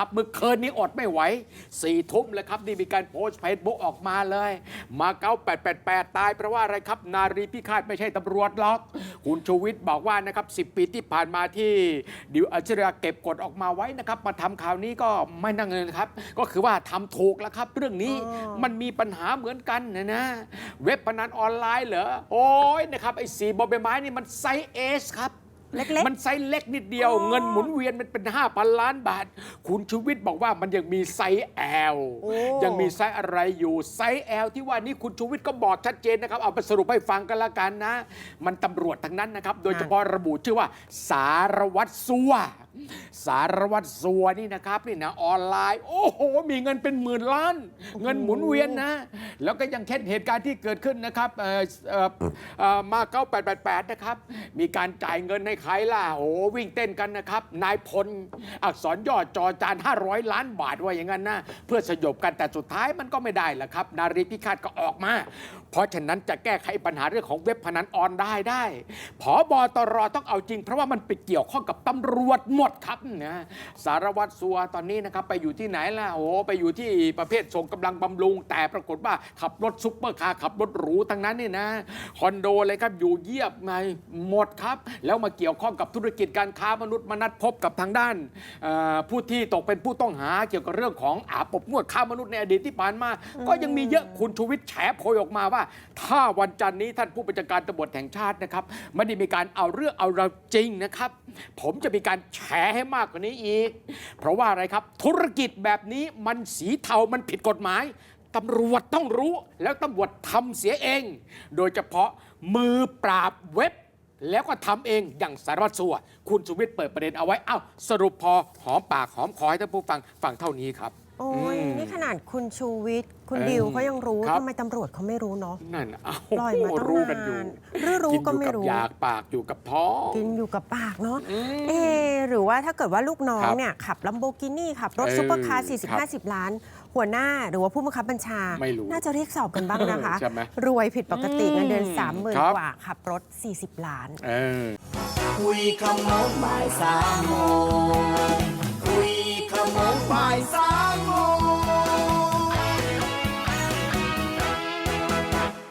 นะครับ เมื่อคืนนี้อดไม่ไหวสี่ทุ่มเลยครับนี่มีการโพสต์เฟซบุ๊กออกมาเลย มาเก้า888ตายเพราะว่าอะไรครับ นารีพิฆาตไม่ใช่ตำรวจหรอก คุณชูวิทย์บอกว่านะครับ10ปีที่ผ่านมาที่ดิวอัจฉริยะเก็บกดออกมาไว้นะครับ มาทำข่าวนี้ก็ไม่นั่งเลยนะครับ ก็คือว่าทำถูกแล้วครับ เรื่องนี้อ๋อมันมีปัญหาเหมือนกันนะนะ เว็บพนันออนไลน์เหรอโอ้ยนะครับไอ้สีบอใบไม้นี่มันไซส์เอสครับ เล็กๆ มันไซส์เล็กนิดเดียวอ๋อเงินหมุนเวียนมันเป็น5,000ล้านบาท คุณชูวิทย์บอกว่ามันยังมีไซส์แอลโอ้ ยังมีไซส์อะไรอยู่ไซส์แอลที่ว่านี่คุณชูวิทย์ก็บอกชัดเจนนะครับเอาไปสรุปให้ฟังกันละกันนะ มันตำรวจทั้งนั้นนะครับ โดยเฉพาะระบุชื่อว่า สารวัตรสัว สารวัตรสัวนี่นะครับนี่นะออนไลน์ โอ้โห มีเงินเป็นหมื่นล้าน เงินหมุนเวียนนะ แล้วก็ยังเช่นเหตุการณ์ที่เกิดขึ้นนะครับเอ่อเอ่อเอ่อมา9888นะครับ มีการจ่ายเงินให้ใครล่ะโอ้โหวิ่งเต้นกันนะครับ นายพลอักษรย่อจอจาน 500 ล้านบาทว่าอย่างนั้นนะ เพื่อสยบกันแต่สุดท้ายมันก็ไม่ได้แหละครับ นารีพิฆาตก็ออกมา เพราะฉะนั้นจะแก้ไขปัญหาเรื่องของเว็บพนันออนได้ได้ผอบอตรต้องเอาจริง เพราะว่ามันไปเกี่ยวข้องกับตำรวจหมดครับนะสารวัตรสัวตอนนี้นะครับไปอยู่ที่ไหนล่ะโอ้ไปอยู่ที่ประเภทส่งกำลังบำรุง แต่ปรากฏว่าขับรถซุปเปอร์คาร์ขับรถหรูทั้งนั้นนี่นะคอนโดเลยครับอยู่เยียบไงหมดครับ แล้วมาเกี่ยวข้องกับธุรกิจการค้ามนุษย์มานัดพบกับทางด้านเอ่อผู้ที่ตกเป็นผู้ต้องหาเกี่ยวกับเรื่องของอาบอบนวดค้ามนุษย์ในอดีตที่ผ่านมา ก็ยังมีเยอะคุณชูวิทย์แฉโพยออกมาว่า ถ้าวันจันทร์นี้ท่านผู้บัญชาการตำรวจแห่งชาตินะครับไม่ได้มีการเอาเรื่องเอาเราวจริงนะครับ ผมจะมีการแฉให้มากกว่านี้อีก เพราะว่าอะไรครับ ธุรกิจแบบนี้มันสีเทามันผิดกฎหมายตำรวจต้องรู้แล้วตำรวจทำเสียเอง โดยเฉพาะมือปราบเว็บ แล้วก็ทำเองอย่างสารวัตรสัว คุณสุวิทย์เปิดประเด็นเอาไว้ เอ้า สรุปพอหอมปากหอมคอให้ท่านผู้ฟังฟังเท่านี้ครับ โอ้ยอืมนี่ขนาดคุณชูวิทย์ คุณเออดิวเขายังรู้ครับ ทำไมตำรวจเขาไม่รู้เนาะ นั่นเอ้าปล่อยมาตั้งรู้กันอยู่นานหรือรู้กินก็อยู่ไม่กับรู้อยากปากอยู่กับท้อง กินอยู่กับปากเนาะ อืม เอะ หรือว่าถ้าเกิดว่าลูกน้องครับเนี่ยขับลัมโบกินี่ขับรถเออซุปเปอร์คาร์ครับ40 50 ล้าน หัวหน้าหรือว่าผู้บังคับบัญชาไม่รู้น่าจะเรียกสอบกันบ้างนะคะใช่ไหมรวยผิดปกติอืมเงินเดือนครับ30,000กว่าขับรถ 40 ล้านเออคุยขโมงบ่ายสามโมงคุยขโมงบ่ายสาม